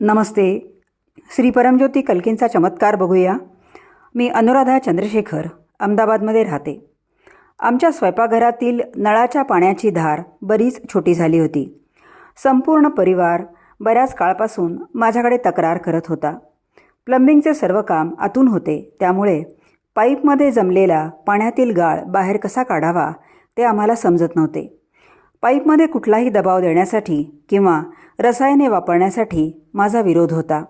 नमस्ते. श्री परमज्योती कल्कींचा चमत्कार बघूया. मी अनुराधा चंद्रशेखर अहमदाबादमध्ये राहते. आमच्या स्वयंपाकघरातील नळाच्या पाण्याची धार बरीच छोटी झाली होती. संपूर्ण परिवार बऱ्याच काळपासून माझ्याकडे तक्रार करत होता. प्लंबिंगचे सर्व काम आतून होते त्यामुळे पाईपमध्ये जमलेला पाण्यातील गाळ बाहेर कसा काढावा ते आम्हाला समजत नव्हते. पाईपमध्ये कुठलाही दबाव देण्यासाठी किंवा रसायने वापरण्यासाठी माझा विरोध होता.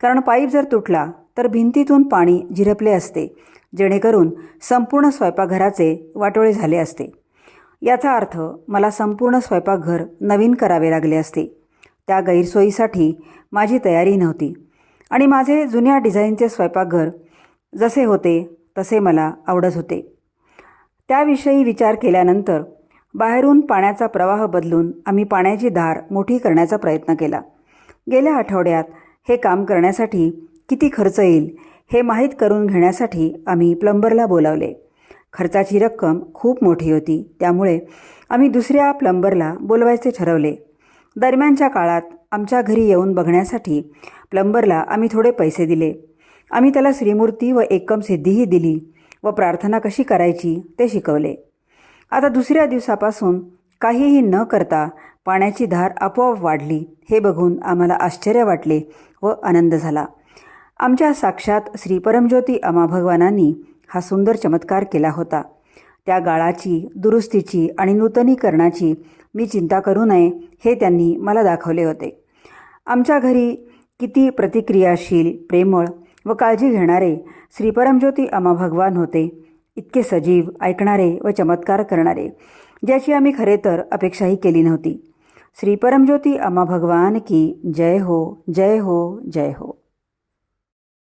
कारण पाईप जर तुटला तर भिंतीतून पाणी झिरपले असते जेणेकरून संपूर्ण स्वयंपाकघराचे वाटोळे झाले असते. याचा अर्थ मला संपूर्ण स्वयंपाकघर नवीन करावे लागले असते. त्या गैरसोयीसाठी माझी तयारी नव्हती. आणि माझे जुन्या डिझाईनचे स्वयंपाकघर जसे होते तसे मला आवडत होते. त्याविषयी विचार केल्यानंतर बाहेरून पाण्याचा प्रवाह बदलून आम्ही पाण्याची धार मोठी करण्याचा प्रयत्न केला. गेल्या आठवड्यात हे काम करण्यासाठी किती खर्च येईल हे माहीत करून घेण्यासाठी आम्ही प्लंबरला बोलावले. खर्चाची रक्कम खूप मोठी होती त्यामुळे आम्ही दुसऱ्या प्लंबरला बोलवायचे ठरवले. दरम्यानच्या काळात आमच्या घरी येऊन बघण्यासाठी प्लंबरला आम्ही थोडे पैसे दिले. आम्ही त्याला श्रीमूर्ती व एकम सिद्धीही दिली व प्रार्थना कशी करायची ते शिकवले. आता दुसऱ्या दिवसापासून काहीही न करता पाण्याची धार आपोआप वाढली हे बघून आम्हाला आश्चर्य वाटले व आनंद झाला. आमच्या साक्षात श्री परमज्योती अमा भगवानांनी हा सुंदर चमत्कार केला होता. त्या गाळाची दुरुस्तीची आणि नूतनीकरणाची मी चिंता करू नये हे त्यांनी मला दाखवले होते. आमच्या घरी किती प्रतिक्रियाशील प्रेमळ व काळजी घेणारे श्रीपरमज्योती अमा भगवान होते. इतके सजीव ऐकणारे व चमत्कार करणारे ज्याची आम्ही खरे तर अपेक्षाही केली नव्हती. श्री परमज्योती अमा भगवान की जय हो जय हो जय हो.